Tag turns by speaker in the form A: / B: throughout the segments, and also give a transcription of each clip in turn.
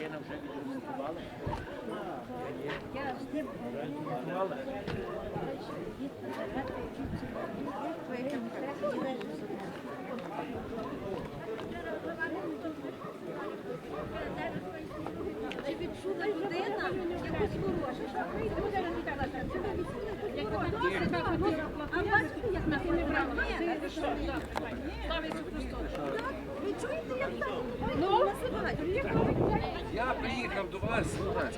A: Частина вже відремонтувала. Я з відремонтувала. Чи відчула людина якусь ворожу, що як вона а. Ви чуєте, як так? Ну?
B: Приїхав до вас.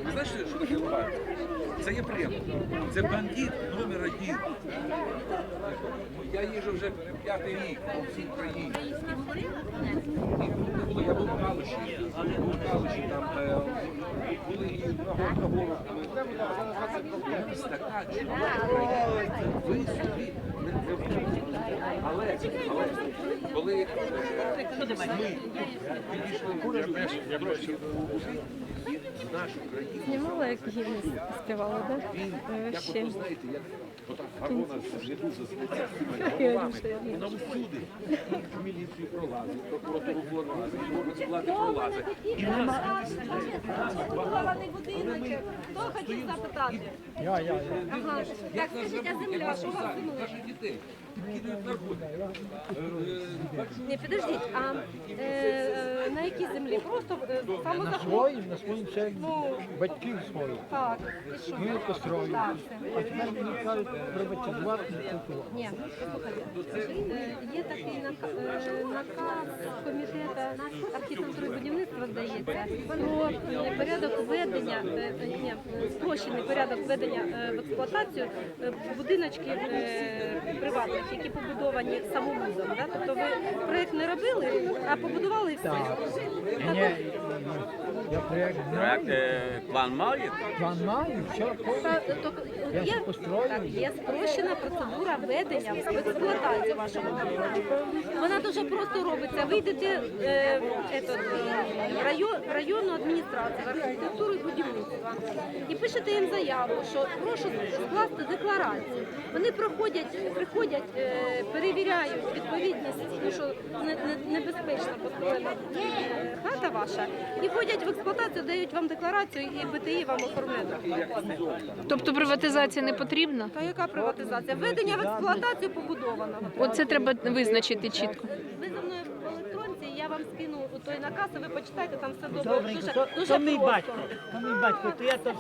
B: Ви знаєте, що таке Луганськ? Це є приємно. Це бандит номер один. Я їжджу вже п'ятий рік по всій країні. І тут не було, я був в Калуші, був в Калуші, там е, були і на гору. Країна. Ви собі не не але, але коли ми підійшли. Нашу країну,
C: Знімала, як гімн співала, так?
B: він, як
C: Ще.
B: ото знаєте, як ота корона з медуза з лиця з
C: Я
B: цими головами,
C: вирішила, я
B: вона всюди. В міліцію пролазить, прокуратуру пролазить, влади пролазить. І нас
A: Побудований будиночок. Хто хоче запитати?
D: Я, я, я.
A: Ага. Так, скажіть, а земля, що вас зимує?
B: дітей, підкидають наркотики. Е, е, бачу,
A: підождіть, а е, на якій землі? Просто е, саме
D: На
A: за
D: своїм, на своїм це батьків своїх.
A: Так, і що?
D: Ми построїли. А тепер мені кажуть, приватизувати не культуру.
A: Ні, послухайте, е, є такий нака- е, наказ комітету архітектури будівництва, здається, про е, порядок введення, е, ні, спрощений порядок введення в експлуатацію будиночків е, приватних, які побудовані самовузом. Да? Тобто ви проєкт не робили, а побудували і все.
D: Проєкт
E: Проект е, план має?
D: план маю, все, Я ж построю.
A: так, є спрощена процедура введення в експлуатацію вашого будинку. Вона дуже просто робиться. Ви йдете е, етот, е, в район, в районну адміністрацію, в архітектуру і будівництва і пишете їм заяву, що прошу скласти декларацію. Вони проходять, приходять, е, перевіряють відповідність, ну що не, не, небезпечно построєна е, хата ваша, і входять в експлуатацію, дають вам декларацію, і БТІ вам оформляє.
C: Тобто приватизація не потрібна?
A: Та яка приватизація? Введення в експлуатацію побудовано.
C: Оце треба визначити чітко.
A: Ви за мною в електронці, я вам скину той наказ, і ви почитайте, там все добре.
F: Добренько,
A: Дуже,
F: то,
A: дуже
F: то мій
A: просто.
F: батько, то мій батько, то я то